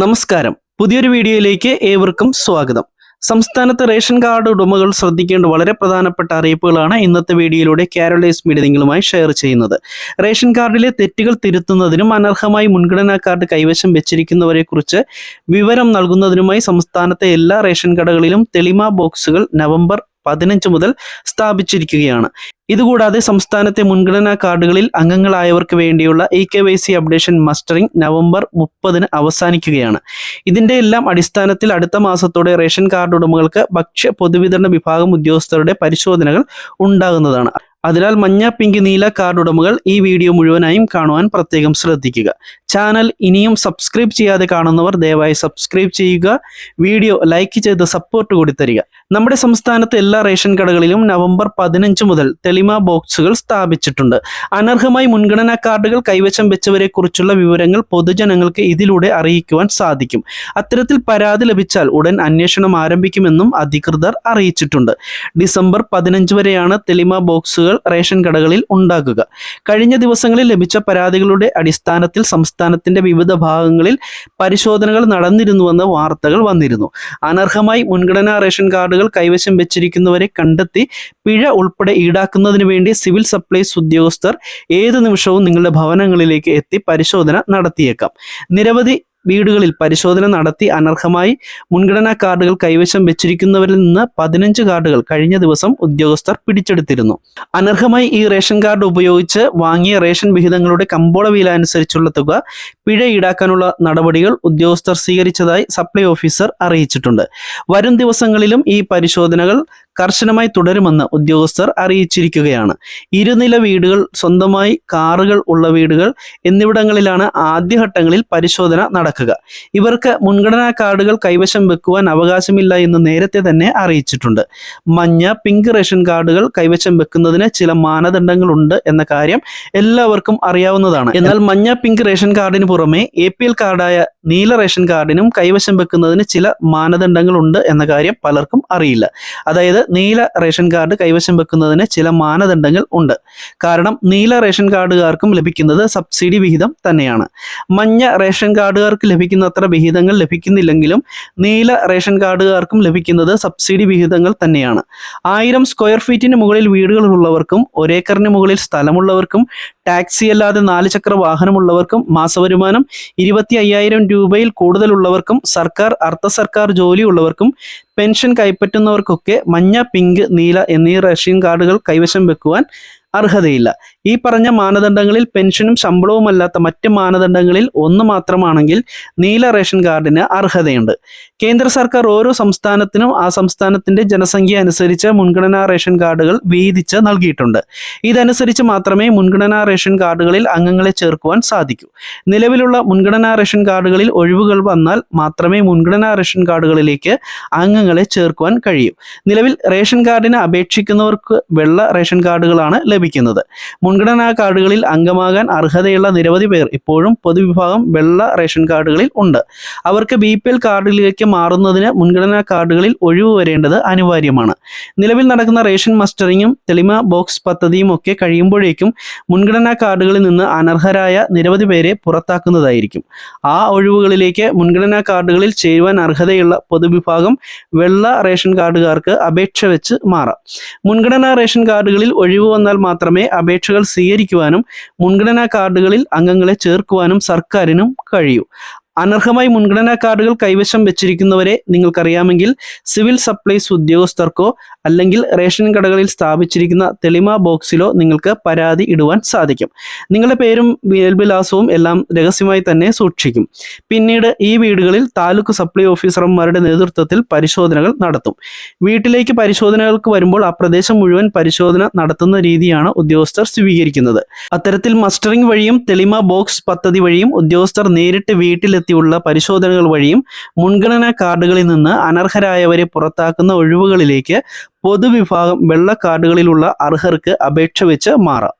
നമസ്കാരം. പുതിയൊരു വീഡിയോയിലേക്ക് ഏവർക്കും സ്വാഗതം. സംസ്ഥാനത്ത് റേഷൻ കാർഡ് ഉടമകൾ ശ്രദ്ധിക്കേണ്ട വളരെ പ്രധാനപ്പെട്ട അറിയിപ്പുകളാണ് ഇന്നത്തെ വീഡിയോയിലൂടെ കാരോലൈസ് മീഡിയ നിങ്ങളുമായി ഷെയർ ചെയ്യുന്നത്. റേഷൻ കാർഡിലെ തെറ്റുകൾ തിരുത്തുന്നതിനും അനർഹമായി മുൻഗണനാ കാർഡ് കൈവശം വെച്ചിരിക്കുന്നവരെ കുറിച്ച് വിവരം നൽകുന്നതിനുമായി സംസ്ഥാനത്തെ എല്ലാ റേഷൻ കടകളിലും തെളിമ ബോക്സുകൾ നവംബർ പതിനഞ്ച് മുതൽ സ്ഥാപിച്ചിരിക്കുകയാണ്. ഇതുകൂടാതെ സംസ്ഥാനത്തെ മുൻഗണനാ കാർഡുകളിൽ അംഗങ്ങളായവർക്ക് വേണ്ടിയുള്ള E K Y C updation mustering November മുപ്പതിന് അവസാനിക്കുകയാണ്. ഇതിന്റെ എല്ലാം അടിസ്ഥാനത്തിൽ അടുത്ത മാസത്തോടെ റേഷൻ കാർഡ് ഉടമകൾക്ക് ഭക്ഷ്യ പൊതുവിതരണ വിഭാഗം ഉദ്യോഗസ്ഥരുടെ പരിശോധനകൾ ഉണ്ടാകുന്നതാണ്. അതിനാൽ മഞ്ഞ പിങ്ക് നീല കാർഡ് ഉടമകൾ ഈ വീഡിയോ മുഴുവനായും കാണുവാൻ പ്രത്യേകം ശ്രദ്ധിക്കുക. ചാനൽ ഇനിയും സബ്സ്ക്രൈബ് ചെയ്യാതെ കാണുന്നവർ ദയവായി സബ്സ്ക്രൈബ് ചെയ്യുക. വീഡിയോ ലൈക്ക് ചെയ്ത് സപ്പോർട്ട് കൂടി തരിക. നമ്മുടെ സംസ്ഥാനത്തെ എല്ലാ റേഷൻ കടകളിലും നവംബർ പതിനഞ്ച് മുതൽ തെളിമ ബോക്സുകൾ സ്ഥാപിച്ചിട്ടുണ്ട്. അനർഹമായി മുൻഗണനാ കാർഡുകൾ കൈവശം വെച്ചവരെ കുറിച്ചുള്ള വിവരങ്ങൾ പൊതുജനങ്ങൾക്ക് ഇതിലൂടെ അറിയിക്കുവാൻ സാധിക്കും. അത്തരത്തിൽ പരാതി ലഭിച്ചാൽ ഉടൻ അന്വേഷണം ആരംഭിക്കുമെന്നും അധികൃതർ അറിയിച്ചിട്ടുണ്ട്. ഡിസംബർ പതിനഞ്ച് വരെയാണ് തെളിമ ബോക്സുകൾ റേഷൻ കടകളിൽ ഉണ്ടാക്കുക. കഴിഞ്ഞ ദിവസങ്ങളിൽ ലഭിച്ച പരാതികളുടെ അടിസ്ഥാനത്തിൽ സംസ്ഥാനത്തിന്റെ വിവിധ ഭാഗങ്ങളിൽ പരിശോധനകൾ നടന്നിരുന്നുവെന്ന വാർത്തകൾ വന്നിരുന്നു. അനർഹമായി മുൻഗണനാ റേഷൻ കാർഡുകൾ കൈവശം വെച്ചിരിക്കുന്നവരെ കണ്ടെത്തി പിഴ ഉൾപ്പെടെ ഈടാക്കുന്നതിന് വേണ്ടി സിവിൽ സപ്ലൈസ് ഉദ്യോഗസ്ഥർ ഏതു നിമിഷവും നിങ്ങളുടെ ഭവനങ്ങളിലേക്ക് എത്തി പരിശോധന നടത്തിയേക്കാം. നിരവധി വീടുകളിൽ പരിശോധന നടത്തി അനർഹമായി മുൻഗണനാ കാർഡുകൾ കൈവശം വെച്ചിരിക്കുന്നവരിൽ നിന്ന് പതിനഞ്ച് കാർഡുകൾ കഴിഞ്ഞ ദിവസം ഉദ്യോഗസ്ഥർ പിടിച്ചെടുത്തിരുന്നു. അനർഹമായി ഈ റേഷൻ കാർഡ് ഉപയോഗിച്ച് വാങ്ങിയ റേഷൻ വിഹിതങ്ങളുടെ കമ്പോള വില അനുസരിച്ചുള്ള തുക പിഴ ഈടാക്കാനുള്ള നടപടികൾ ഉദ്യോഗസ്ഥർ സ്വീകരിച്ചതായി സപ്ലൈ ഓഫീസർ അറിയിച്ചിട്ടുണ്ട്. വരും ദിവസങ്ങളിലും ഈ പരിശോധനകൾ കർശനമായി തുടരുമെന്ന് ഉദ്യോഗസ്ഥർ അറിയിച്ചിരിക്കുകയാണ്. ഇരുനില വീടുകൾ സ്വന്തമായി കാറുകൾ ഉള്ള വീടുകൾ എന്നിവിടങ്ങളിലാണ് ആദ്യഘട്ടങ്ങളിൽ പരിശോധന നടക്കുക. ഇവർക്ക് മുൻഗണനാ കാർഡുകൾ കൈവശം വെക്കുവാൻ അവകാശമില്ല എന്ന് നേരത്തെ തന്നെ അറിയിച്ചിട്ടുണ്ട്. മഞ്ഞ പിങ്ക് റേഷൻ കാർഡുകൾ കൈവശം വെക്കുന്നതിന് ചില മാനദണ്ഡങ്ങളുണ്ട് എന്ന കാര്യം എല്ലാവർക്കും അറിയാവുന്നതാണ്. എന്നാൽ മഞ്ഞ പിങ്ക് റേഷൻ കാർഡിന് പുറമെ എ പി എൽ കാർഡായ നീല റേഷൻ കാർഡിനും കൈവശം വെക്കുന്നതിന് ചില മാനദണ്ഡങ്ങളുണ്ട് എന്ന കാര്യം പലർക്കും അറിയില്ല. അതായത് നീല റേഷൻ കാർഡ് കൈവശം വെക്കുന്നതിന് ചില മാനദണ്ഡങ്ങൾ ഉണ്ട്. കാരണം നീല റേഷൻ കാർഡുകാർക്കും ലഭിക്കുന്നത് സബ്സിഡി വിഹിതം തന്നെയാണ്. മഞ്ഞ റേഷൻ കാർഡുകാർക്ക് ലഭിക്കുന്നത്ര വിഹിതങ്ങൾ ലഭിക്കുന്നില്ലെങ്കിലും നീല റേഷൻ കാർഡുകാർക്കും ലഭിക്കുന്നത് സബ്സിഡി വിഹിതങ്ങൾ തന്നെയാണ്. ആയിരം സ്ക്വയർ ഫീറ്റിന് മുകളിൽ വീടുകളുള്ളവർക്കും ഒരേക്കറിന് മുകളിൽ സ്ഥലമുള്ളവർക്കും ടാക്സി അല്ലാതെ നാല് ചക്ര വാഹനമുള്ളവർക്കും മാസവരുമാനം ഇരുപത്തി അയ്യായിരം രൂപയിൽ കൂടുതലുള്ളവർക്കും സർക്കാർ അർദ്ധ സർക്കാർ ജോലിയുള്ളവർക്കും പെൻഷൻ കൈപ്പറ്റുന്നവർക്കൊക്കെ മഞ്ഞ പിങ്ക് നീല എന്നീ റേഷൻ കാർഡുകൾ കൈവശം വെക്കുവാൻ അർഹതയില്ല. ഈ പറഞ്ഞ മാനദണ്ഡങ്ങളിൽ പെൻഷനും ശമ്പളവുമല്ലാത്ത മറ്റ് മാനദണ്ഡങ്ങളിൽ ഒന്ന് മാത്രമാണെങ്കിൽ നീല റേഷൻ കാർഡിന് അർഹതയുണ്ട്. കേന്ദ്ര സർക്കാർ ഓരോ സംസ്ഥാനത്തിനും ആ സംസ്ഥാനത്തിന്റെ ജനസംഖ്യ അനുസരിച്ച് മുൻഗണനാ റേഷൻ കാർഡുകൾ വീതിച്ച് നൽകിയിട്ടുണ്ട്. ഇതനുസരിച്ച് മാത്രമേ മുൻഗണനാ റേഷൻ കാർഡുകളിൽ അംഗങ്ങളെ ചേർക്കുവാൻ സാധിക്കൂ. നിലവിലുള്ള മുൻഗണനാ റേഷൻ കാർഡുകളിൽ ഒഴിവുകൾ വന്നാൽ മാത്രമേ മുൻഗണനാ റേഷൻ കാർഡുകളിലേക്ക് അംഗങ്ങളെ ചേർക്കുവാൻ കഴിയൂ. നിലവിൽ റേഷൻ കാർഡിന് അപേക്ഷിക്കുന്നവർക്ക് വെള്ള റേഷൻ കാർഡുകളാണ് ലഭിക്കുന്നത്. മുൻഗണനാ കാർഡുകളിൽ അംഗമാകാൻ അർഹതയുള്ള നിരവധി പേർ ഇപ്പോഴും പൊതുവിഭാഗം വെള്ള റേഷൻ കാർഡുകളിൽ ഉണ്ട്. അവർക്ക് ബി പി എൽ കാർഡിലേക്ക് മാറുന്നതിന് മുൻഗണനാ കാർഡുകളിൽ ഒഴിവ് വരേണ്ടത് അനിവാര്യമാണ്. നിലവിൽ നടക്കുന്ന റേഷൻ മസ്റ്ററിങ്ങും തെളിമ ബോക്സ് പദ്ധതിയും ഒക്കെ കഴിയുമ്പോഴേക്കും മുൻഗണനാ കാർഡുകളിൽ നിന്ന് അനർഹരായ നിരവധി പേരെ പുറത്താക്കുന്നതായിരിക്കും. ആ ഒഴിവുകളിലേക്ക് മുൻഗണനാ കാർഡുകളിൽ ചേരുവാൻ അർഹതയുള്ള പൊതുവിഭാഗം വെള്ള റേഷൻ കാർഡുകാർക്ക് അപേക്ഷ വെച്ച് മാറാം. മുൻഗണനാ റേഷൻ കാർഡുകളിൽ ഒഴിവ് വന്നാൽ മാത്രമേ അപേക്ഷകൾ സ്വീകരിക്കുവാനും മുൻഗണനാ കാർഡുകളിൽ അംഗങ്ങളെ ചേർക്കുവാനും സർക്കാരിനും കഴിയൂ. അനർഹമായി മുൻഗണനാ കാർഡുകൾ കൈവശം വെച്ചിരിക്കുന്നവരെ നിങ്ങൾക്കറിയാമെങ്കിൽ സിവിൽ സപ്ലൈസ് ഉദ്യോഗസ്ഥർക്കോ അല്ലെങ്കിൽ റേഷൻ കടകളിൽ സ്ഥാപിച്ചിരിക്കുന്ന തെളിമ ബോക്സിലോ നിങ്ങൾക്ക് പരാതി ഇടുവാൻ സാധിക്കും. നിങ്ങളുടെ പേരും മേൽവിലാസവും എല്ലാം രഹസ്യമായി തന്നെ സൂക്ഷിക്കും. പിന്നീട് ഈ വീടുകളിൽ താലൂക്ക് സപ്ലൈ ഓഫീസർമാരുടെ നേതൃത്വത്തിൽ പരിശോധനകൾ നടത്തും. വീട്ടിലേക്ക് പരിശോധനകൾക്ക് വരുമ്പോൾ ആ പ്രദേശം മുഴുവൻ പരിശോധന നടത്തുന്ന രീതിയാണ് ഉദ്യോഗസ്ഥർ സ്വീകരിക്കുന്നത്. അത്തരത്തിൽ മസ്റ്ററിംഗ് വഴിയും തെളിമ ബോക്സ് പദ്ധതി വഴിയും ഉദ്യോഗസ്ഥർ നേരിട്ട് വീട്ടിലെത്തിയുള്ള പരിശോധനകൾ വഴിയും മുൻഗണനാ കാർഡുകളിൽ നിന്ന് അനർഹരായവരെ പുറത്താക്കുന്ന ഒഴിവുകളിലേക്ക് പൊതുവിഭാഗം വെള്ള കാർഡുകളിലുള്ള അർഹർക്ക് അപേക്ഷ വെച്ച് മാറാം.